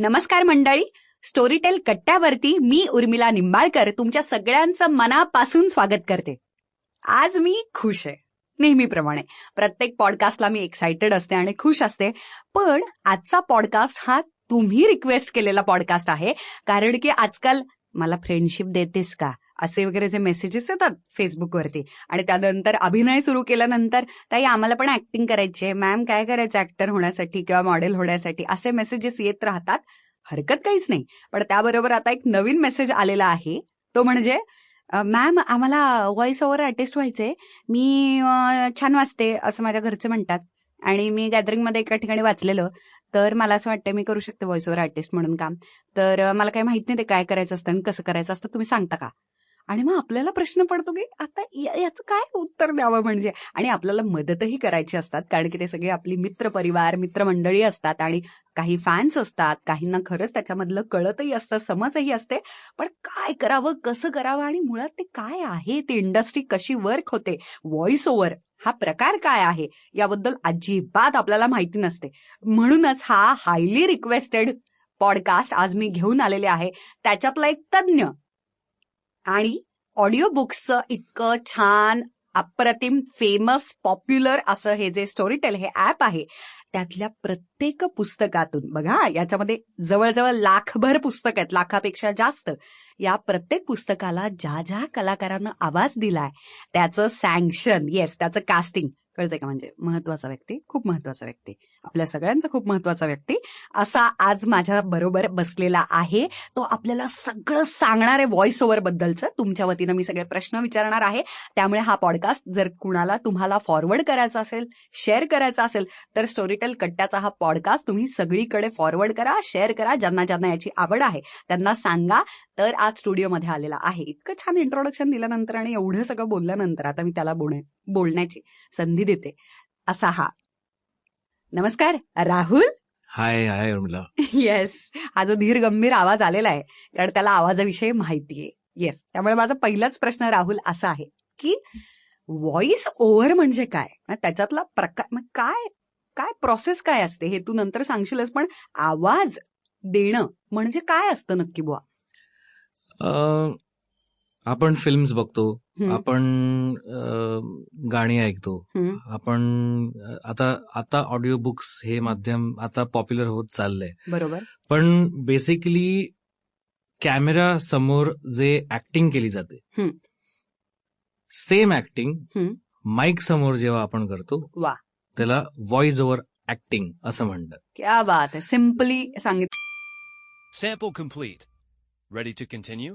नमस्कार मंडळी. स्टोरीटेल कट्ट्यावरती मी उर्मिला निंबाळकर तुमच्या सगळ्यांचं मनापासून स्वागत करते. आज मी खुश आहे नेहमीप्रमाणे. प्रत्येक पॉडकास्टला मी एक्साइटेड असते आणि खुश असते. पण आजचा पॉडकास्ट हा तुम्ही रिक्वेस्ट केलेला पॉडकास्ट आहे. कारण की आजकाल मला फ्रेंडशिप देतेस का? असे वगैरे जे मेसेजेस येतात फेसबुकवरती आणि त्यानंतर अभिनय सुरू केल्यानंतर ताई आम्हाला पण ऍक्टिंग करायची आहे. मॅम काय करायचं ऍक्टर होण्यासाठी किंवा मॉडेल होण्यासाठी? असे मेसेजेस येत राहतात. हरकत काहीच नाही. पण त्याबरोबर आता एक नवीन मेसेज आलेला आहे. तो म्हणजे मॅम आम्हाला व्हॉइस ओव्हर आर्टिस्ट व्हायचंय. मी छान वाचते असं माझ्या घरचे म्हणतात. आणि मी गॅदरिंगमध्ये एका ठिकाणी वाचलेलं. तर मला असं वाटतं मी करू शकते व्हॉइस ओव्हर आर्टिस्ट म्हणून काम. तर मला काही माहीत नाही ते काय करायचं असतं आणि कसं करायचं असतं. तुम्ही सांगता का? आणि मग आपल्याला प्रश्न पडतो की आता याचं काय उत्तर द्यावं म्हणजे? आणि आपल्याला मदतही करायची असतात कारण की ते सगळे आपली मित्र परिवार मित्रमंडळी असतात आणि काही फॅन्स असतात काहींना खरंच त्याच्यामधलं कळतही असतं समजही असते. पण काय करावं कसं करावं आणि मुळात ते काय आहे? ती इंडस्ट्री कशी वर्क होते? व्हॉइस ओव्हर हा प्रकार काय आहे? याबद्दल अजिबात आपल्याला माहिती नसते. म्हणूनच हा हायली रिक्वेस्टेड पॉडकास्ट आज मी घेऊन आलेले आहे. त्याच्यातला एक तज्ज्ञ आणि ऑडिओ बुक्सचं इतकं छान अप्रतिम फेमस पॉप्युलर असं हे जे स्टोरीटेल हे ऍप आहे त्यातल्या प्रत्येक पुस्तकातून बघा याच्यामध्ये जवळजवळ लाखभर पुस्तक आहेत लाखापेक्षा जास्त या प्रत्येक पुस्तकाला ज्या ज्या कलाकारांना आवाज दिलाय त्याचं सँक्शन येस त्याचं कास्टिंग कळतंय का म्हणजे? महत्त्वाचा व्यक्ती खूप महत्त्वाचा व्यक्ती. आपल्या सगळ्यांचा खूप महत्त्वाचा व्यक्ती असा आज माझ्या बरोबर बसलेला आहे. तो आपल्याला सगळं सांगणार आहे व्हॉइस ओव्हर बद्दलचं तुमच्या वतीनं मी सगळे प्रश्न विचारणार आहे. त्यामुळे हा पॉडकास्ट जर कुणाला तुम्हाला फॉरवर्ड करायचा असेल शेअर करायचा असेल तर स्टोरीटेल कट्ट्याचा हा पॉडकास्ट तुम्ही सगळीकडे फॉरवर्ड करा शेअर करा ज्यांना ज्यांना याची आवड आहे त्यांना सांगा. तर आज स्टुडिओमध्ये आलेला आहे. इतकं छान इंट्रोडक्शन दिल्यानंतर आणि एवढं सगळं बोलल्यानंतर आता मी त्याला बोलणे बोलण्याची संधी देते. असा हा नमस्कार Rahul? Hi hi Urmila. Yes हा जो धीर गंभीर आवाज आलेला आहे कारण त्याला आवाजाविषयी माहिती आहे. येस त्यामुळे माझा पहिलाच प्रश्न राहुल असा आहे की व्हॉइस ओव्हर म्हणजे काय? त्याच्यातला प्रकार काय काय प्रोसेस काय असते हे तू नंतर सांगशीलच पण आवाज देणं म्हणजे काय असतं नक्की बुवा? आपण फिल्म्स बघतो आपण गाणी ऐकतो आपण आता आता ऑडिओ बुक्स हे माध्यम आता पॉप्युलर होत चाललंय बरोबर पण बेसिकली कॅमेरा समोर जे ऍक्टिंग केली जाते हम्म. सेम ऍक्टिंग हम्म. माईक समोर जेव्हा आपण करतो वा. त्याला व्हॉइस ओव्हर ऍक्टिंग असं म्हणतात क्या बात आहे सिम्पली सांगितलं Sample complete. Ready to continue?